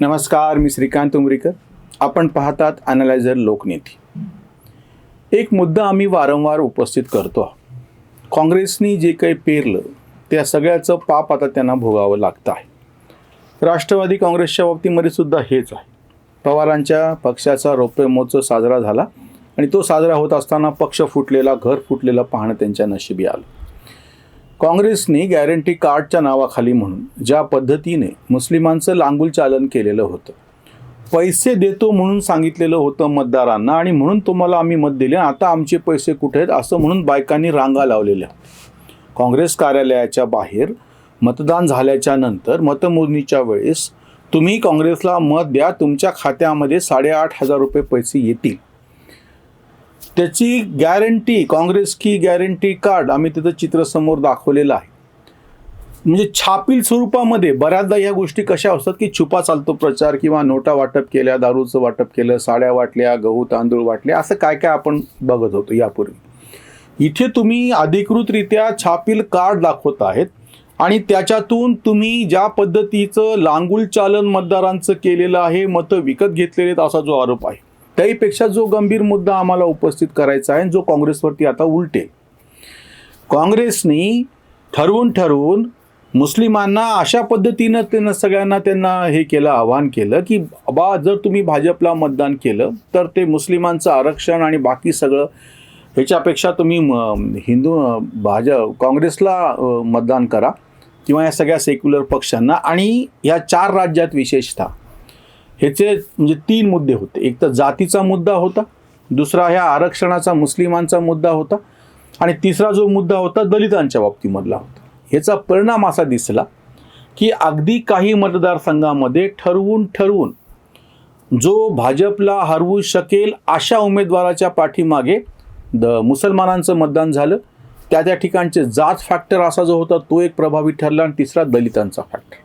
नमस्कार मी श्रीकांत उमरीकर. आपण पाहतात अनालायझर लोकनेती. एक मुद्दा आम्ही वारंवार उपस्थित करतो. काँग्रेसनी जे काही पेरलं त्या सगळ्याचं पाप आता त्यांना भोगावं लागतं आहे. राष्ट्रवादी काँग्रेसच्या बाबतीमध्ये सुद्धा हेच आहे. पवारांच्या पक्षाचा रौप्य महोत्सव साजरा झाला आणि तो साजरा होत असताना पक्ष फुटलेला घर फुटलेलं पाहणं त्यांच्या नशिबी आलं. काँग्रेसने गॅरंटी कार्डच्या नावाखाली म्हणून ज्या पद्धतीने मुस्लिमांचं लांगुल चालन केलेलं होतं पैसे देतो म्हणून सांगितलेलं होतं मतदारांना आणि म्हणून तुम्हाला आम्ही मत दिले आता आमचे पैसे कुठे आहेत असं म्हणून बायकांनी रांगा लावलेल्या. काँग्रेस कार्यालयाच्या बाहेर मतदान झाल्याच्यानंतर मतमोजणीच्या वेळेस तुम्ही काँग्रेसला मत द्या तुमच्या खात्यामध्ये साडेआठ हजार रुपये पैसे येतील. त्याची गॅरंटी काँग्रेस की गॅरंटी कार्ड आम्ही तिथं चित्र समोर दाखवलेलं आहे. म्हणजे छापील स्वरूपामध्ये बऱ्याचदा ह्या गोष्टी कशा असतात की छुपा चालतो प्रचार किंवा नोटा वाटप केल्या दारूचं वाटप केलं साड्या वाटल्या गहू तांदूळ वाटले असं काय काय आपण बघत होतो यापूर्वी. इथे तुम्ही अधिकृतरित्या छापील कार्ड दाखवत आहेत आणि त्याच्यातून तुम्ही ज्या पद्धतीचं लांगुल चालन मतदारांचं केलेलं आहे मतं विकत घेतलेले आहेत असा जो आरोप आहे. त्याहीपेक्षा जो गंभीर मुद्दा आम्हाला उपस्थित करायचा आहे जो काँग्रेसवरती आता उलटेल. काँग्रेसनी ठरवून ठरवून मुस्लिमांना अशा पद्धतीनं त्यांना सगळ्यांना त्यांना हे केलं आवाहन केलं की बा जर तुम्ही भाजपला मतदान केलं तर ते मुस्लिमांचं आरक्षण आणि बाकी सगळं ह्याच्यापेक्षा तुम्ही म- हिंदू भाजप काँग्रेसला मतदान करा किंवा या सगळ्या सेक्युलर पक्षांना आणि या चार राज्यात विशेषतः. ह्याचे म्हणजे तीन मुद्दे होते. एक तर जातीचा मुद्दा होता दुसरा ह्या आरक्षणाचा मुस्लिमांचा मुद्दा होता आणि तिसरा जो मुद्दा होता दलितांच्या बाबतीमधला होता. ह्याचा परिणाम असा दिसला की अगदी काही मतदारसंघामध्ये ठरवून ठरवून जो भाजपला हरवू शकेल अशा उमेदवाराच्या पाठीमागे द मुसलमानांचं मतदान झालं. त्या त्या ठिकाणचे जात फॅक्टर असा जो होता तो एक प्रभावी ठरला आणि तिसरा दलितांचा फॅक्टर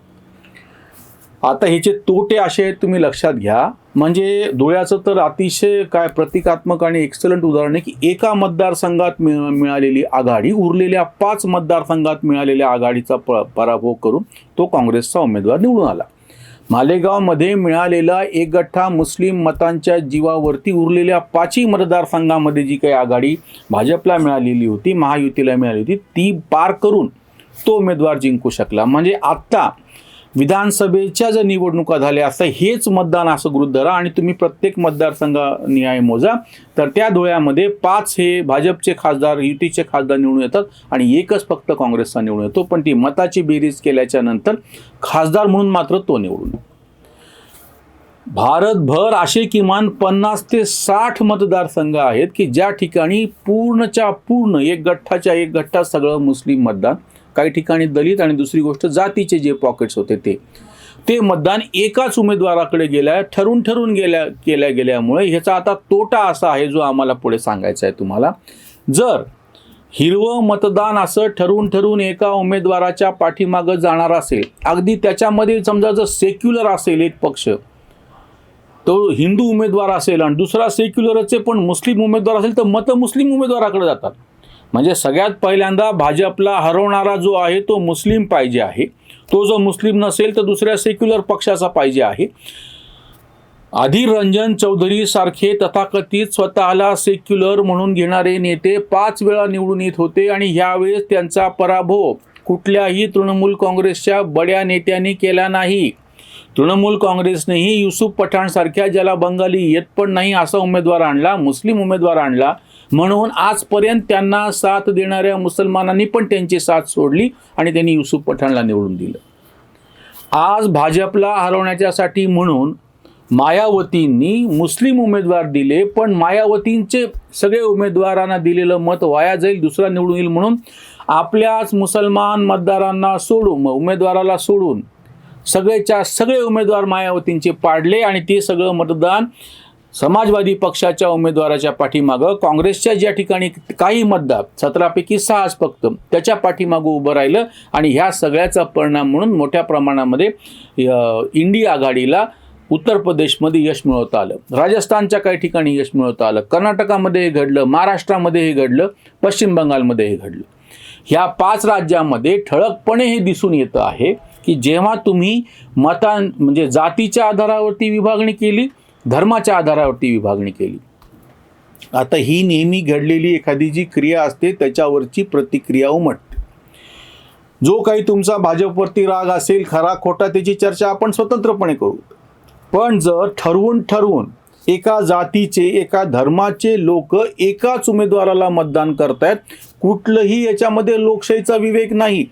आता ह्याचे तोटे असे आहेत तुम्ही लक्षात घ्या. म्हणजे डोळ्याचं तर अतिशय काय प्रतिकात्मक आणि एक्सलंट उदाहरण आहे की एका मतदारसंघात मि मिळालेली आघाडी उरलेल्या पाच मतदारसंघात मिळालेल्या आघाडीचा प पराभव करून तो काँग्रेसचा उमेदवार निवडून आला. मालेगावमध्ये मिळालेला एक गठ्ठा मुस्लिम मतांच्या जीवावरती उरलेल्या पाचही मतदारसंघामध्ये जी काही आघाडी भाजपला मिळालेली होती महायुतीला मिळाली होती ती पार करून तो उमेदवार जिंकू शकला. म्हणजे आत्ता विधानसभेच्या जर निवडणुका झाल्या असं हेच मतदान असं गृहीत धरा आणि तुम्ही प्रत्येक मतदारसंघ न्याय मोजा. तर त्या धुळ्यामध्ये पाच हे भाजपचे खासदार युतीचे खासदार निवडून येतात आणि एकच फक्त काँग्रेसचा निवडून येतो. पण ती मताची बेरीज केल्याच्यानंतर खासदार म्हणून मात्र तो निवडून भारतभर असे किमान पन्नास ते साठ मतदारसंघ आहेत की ज्या ठिकाणी पूर्णच्या पूर्ण एक गठ्ठाच्या एक गठ्ठा सगळं मुस्लिम मतदान काही ठिकाणी दलित आणि दुसरी गोष्ट जातीचे जे पॉकेट्स होते ते. ते मतदान एकाच उमेदवाराकडे गेल्या ठरून ठरून गेल्या केल्या गेल्यामुळे ह्याचा आता तोटा असा आहे जो आम्हाला पुढे सांगायचा आहे तुम्हाला. जर हिरवं मतदान असं ठरवून ठरवून एका उमेदवाराच्या पाठीमागं जाणार असेल अगदी त्याच्यामध्ये समजा जर सेक्युलर असेल एक पक्ष तो हिंदू उमेदवार असेल आणि दुसरा सेक्युलरचे पण मुस्लिम उमेदवार असेल तर मतं मुस्लिम उमेदवाराकडे जातात. म्हणजे सगळ्यात पहिल्यांदा भाजपला हरवणारा जो आहे तो मुस्लिम पाहिजे आहे. तो जो मुस्लिम नसेल तर दुसऱ्या सेक्युलर पक्षाचा पाहिजे आहे. आधी रंजन चौधरी सारखे तथाकथित स्वतःला सेक्युलर म्हणून घेणारे नेते पाच वेळा निवडून येत होते आणि ह्यावेळेस त्यांचा पराभव कुठल्याही तृणमूल काँग्रेसच्या बड्या नेत्यांनी केला नाही. तृणमूल काँग्रेसनेही युसुफ पठाणसारख्या ज्याला बंगाली येत पण नाही असा उमेदवार आणला मुस्लिम उमेदवार आणला म्हणून आजपर्यंत त्यांना साथ देणाऱ्या मुसलमानांनी पण त्यांची साथ सोडली आणि त्यांनी युसुफ पठाणला निवडून दिलं. आज भाजपला हरवण्याच्यासाठी म्हणून मायावतींनी मुस्लिम उमेदवार दिले पण मायावतींचे सगळे उमेदवारांना दिलेलं मत वाया जाईल दुसरा निवडून येईल म्हणून आपल्याच मुसलमान मतदारांना सोडून उमेदवाराला सोडून सगळेच्या सगळे उमेदवार मायावतींचे पाडले आणि ते सगळं मतदान समाजवादी पक्षाच्या उमेदवाराच्या पाठीमागं काँग्रेसच्या ज्या ठिकाणी काही मतदार सतरापैकी सहाच फक्त त्याच्या पाठीमागं उभं राहिलं आणि ह्या सगळ्याचा परिणाम म्हणून मोठ्या प्रमाणामध्ये इंडिया आघाडीला उत्तर प्रदेशमध्ये यश मिळवता आलं. राजस्थानच्या काही ठिकाणी यश मिळवता आलं. कर्नाटकामध्ये हे घडलं महाराष्ट्रामध्ये हे घडलं पश्चिम बंगालमध्ये हे घडलं. ह्या पाच राज्यामध्ये ठळकपणे हे दिसून येतं आहे की जेव्हा तुम्ही मतां म्हणजे जातीच्या आधारावरती विभागणी केली धर्माच्या आधारावरती विभागणी केली. आता ही नेहमी घडलेली एखादी जी क्रिया असते त्याच्यावरची प्रतिक्रिया उमटते. जो काही तुमचा भाजपवरती राग असेल खरा खोटा त्याची चर्चा आपण स्वतंत्रपणे करू. पण जर ठरवून ठरवून एका जातीचे एका धर्माचे लोक एकाच उमेदवाराला मतदान करतायत कुठलंही याच्यामध्ये लोकशाहीचा विवेक नाही.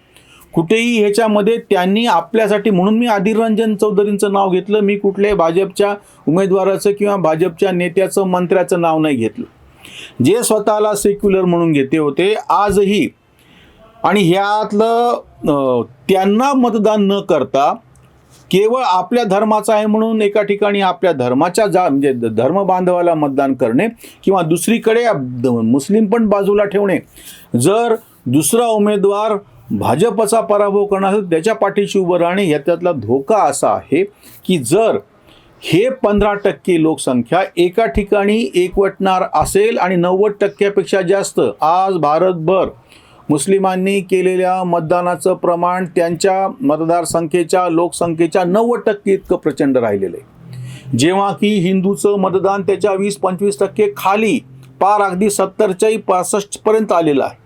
कुठेही ह्याच्यामध्ये त्यांनी आपल्यासाठी म्हणून मी आदिर रंजन चौधरींचं नाव घेतलं. मी कुठल्याही भाजपच्या उमेदवाराचं किंवा भाजपच्या नेत्याचं मंत्र्याचं नाव नाही घेतलं. जे स्वतःला सेक्युलर म्हणून घेते होते आजही आणि ह्यातलं त्यांना मतदान न करता केवळ आपल्या धर्माचा आहे म्हणून एका ठिकाणी आपल्या धर्माच्या जा म्हणजे धर्म बांधवाला मतदान करणे किंवा दुसरीकडे द- मुस्लिम पण बाजूला ठेवणे. जर दुसरा उमेदवार भाजपचा पराभव करणार त्याच्या पाठीशी उभं राहणे याच्यातला धोका असा आहे की जर हे पंधरा टक्के लोकसंख्या एका ठिकाणी एकवटणार असेल आणि नव्वद टक्क्यापेक्षा जास्त आज भारतभर मुस्लिमांनी केलेल्या मतदानाचं प्रमाण त्यांच्या मतदारसंख्येच्या लोकसंख्येच्या नव्वद टक्के इतकं प्रचंड राहिलेलं आहे. जेव्हा की हिंदूचं मतदान त्याच्या वीस पंचवीस टक्के खाली पार अगदी सत्तरच्याही पासष्टपर्यंत आलेलं आहे.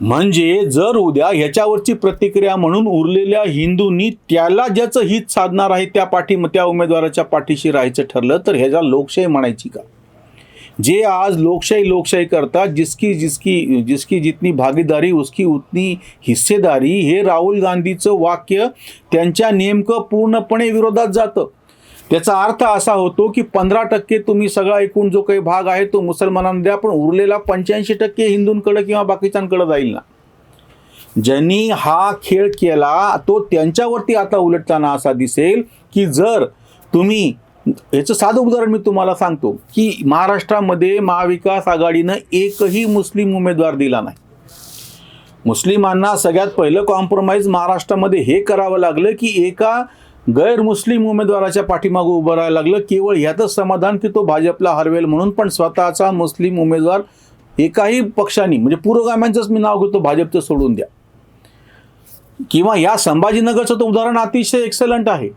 म्हणजे जर उद्या ह्याच्यावरची प्रतिक्रिया म्हणून उरलेल्या हिंदूंनी त्याला ज्याचं हित साधणार आहे त्या पाठी त्या उमेदवाराच्या पाठीशी राहायचं ठरलं तर ह्याच्या लोकशाही म्हणायची का? जे आज लोकशाही लोकशाही करतात जिसकी जिसकी जिसकी जितनी भागीदारी उसकी उतनी हिस्सेदारी हे राहुल गांधीचं वाक्य त्यांच्या नेमकं पूर्णपणे विरोधात जातं. त्याचा अर्थ असा होतो की पंधरा टक्के तुम्ही सगळा एकूण जो काही भाग आहे तो मुसलमानांना द्या पण उरलेला पंच्याऐंशी टक्के हिंदूंकडे किंवा बाकीच्यांकडे जाईल ना. ज्यांनी हा खेळ केला तो त्यांच्यावरती आता उलटताना असा दिसेल की जर तुम्ही याचं साधं उदाहरण मी तुम्हाला सांगतो की महाराष्ट्रामध्ये महाविकास आघाडीनं एकही मुस्लिम उमेदवार दिला नाही. मुस्लिमांना सगळ्यात पहिलं कॉम्प्रोमाइज महाराष्ट्रामध्ये हे करावं लागलं की एका गैरमुस्लिम उमेदवाराच्या पाठीमागं उभं राहायला लागलं. केवळ ह्यातच समाधान की तो भाजपला हरवेल म्हणून पण स्वतःचा मुस्लिम उमेदवार एकाही पक्षाने म्हणजे पुरोगाम्यांचंच मी नाव घेतो भाजपचं सोडून द्या. किंवा या संभाजीनगरचं तर उदाहरण अतिशय एक्सलंट आहे.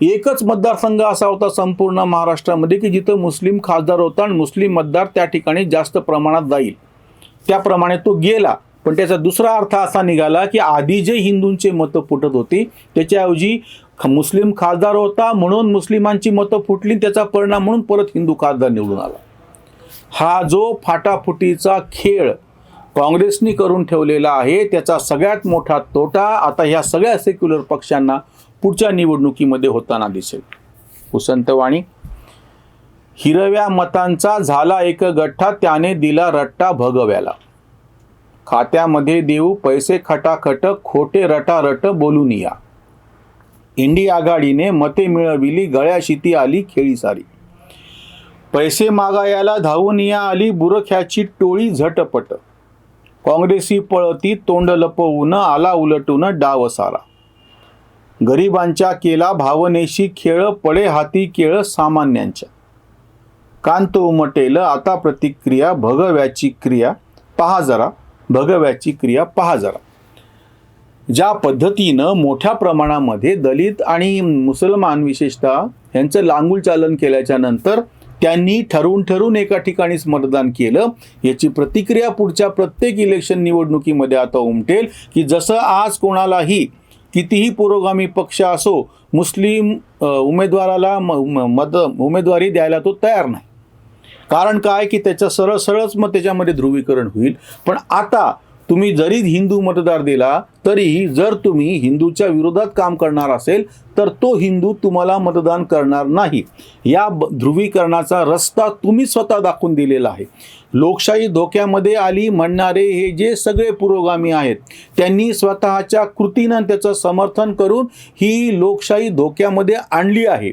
एकच मतदारसंघ असा होता संपूर्ण महाराष्ट्रामध्ये की जिथं मुस्लिम खासदार होता आणि मुस्लिम मतदार त्या ठिकाणी जास्त प्रमाणात जाईल. त्याप्रमाणे तो गेला. पण त्याचा दुसरा अर्थ असा निघाला की आधी जे हिंदूंचे मतं फुटत होती त्याच्याऐवजी मुस्लिम खासदार होता म्हणून मुस्लिमांची मतं फुटली त्याचा परिणाम म्हणून परत हिंदू खासदार निवडून आला. हा जो फाटाफुटीचा खेळ काँग्रेसनी करून ठेवलेला आहे त्याचा सगळ्यात मोठा तोटा आता ह्या सगळ्या सेक्युलर पक्षांना पुढच्या निवडणुकीमध्ये होताना दिसेल. कुसंतवाणी हिरव्या मतांचा झाला एक गठ्ठा त्याने दिला रट्टा भगव्याला. खात्यामध्ये देऊ पैसे खटाखट खोटे रटारट बोलून या. इंडी आघाडीने मते मिळविली गळ्याशिती आली खेळी सारी. पैसे मागायला धावून या आली बुरख्याची टोळी झटपट. काँग्रेसी पळती तोंड लपवून आला उलटून डाव सारा. गरिबांच्या केला भावनेशी खेळ पडे हाती केळ सामान्यांच्या. कांत उमटेल आता प्रतिक्रिया भगव्याची क्रिया पहा जरा भगव्याची क्रिया पहा जरा. ज्या पद्धतीनं मोठ्या प्रमाणामध्ये दलित आणि मुसलमान विशेषतः यांचं लांगूल चालन केल्याच्यानंतर त्यांनी ठरवून ठरवून एका ठिकाणीच मतदान केलं. याची प्रतिक्रिया पुढच्या प्रत्येक इलेक्शन निवडणुकीमध्ये आता उमटेल की जसं आज कोणालाही कितीही पुरोगामी पक्ष असो मुस्लिम उमेदवाराला म- म- मत उमेदवारी द्यायला तो तयार नाही. कारण काय? की त्याचं सरळ सरळच मग त्याच्यामध्ये ध्रुवीकरण होईल. पण आता तुम्ही जरी हिंदू मतदार दिला तरीही जर तुम्ही हिंदूच्या विरोधात काम करणार असेल तर तो हिंदू तुम्हाला मतदान करणार नाही. या ब- ध्रुवीकरणाचा रस्ता तुम्ही स्वतः दाखवून दिलेला आहे. लोकशाही धोक्यामध्ये आली म्हणणारे हे जे सगळे पुरोगामी आहेत त्यांनी स्वतःच्या कृतीनं त्याचं समर्थन करून ही लोकशाही धोक्यामध्ये आणली आहे.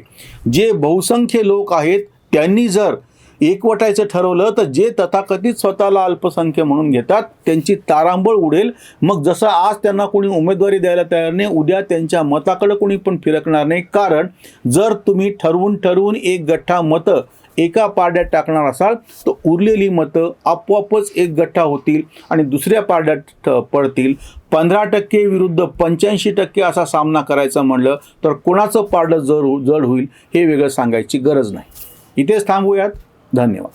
जे बहुसंख्य लोक आहेत त्यांनी जर एकवटायचं ठरवलं तर जे तथाकथित स्वतःला अल्पसंख्य म्हणून घेतात त्यांची तारांबळ उडेल. मग जसं आज त्यांना कोणी उमेदवारी द्यायला तयार नाही उद्या त्यांच्या मताकडे कोणी पण फिरकणार नाही. कारण जर तुम्ही ठरवून ठरवून एक गठ्ठा मतं एका पारड्यात टाकणार असाल तर उरलेली मतं आपोआपच एक गठ्ठा होतील आणि दुसऱ्या पारड्यात पडतील. पंधरा टक्के विरुद्ध पंच्याऐंशी टक्के असा सामना करायचा म्हणलं तर कोणाचं पारडं जड जड होईल हे वेगळं सांगायची गरज नाही. इथेच थांबूयात. Да, Мила.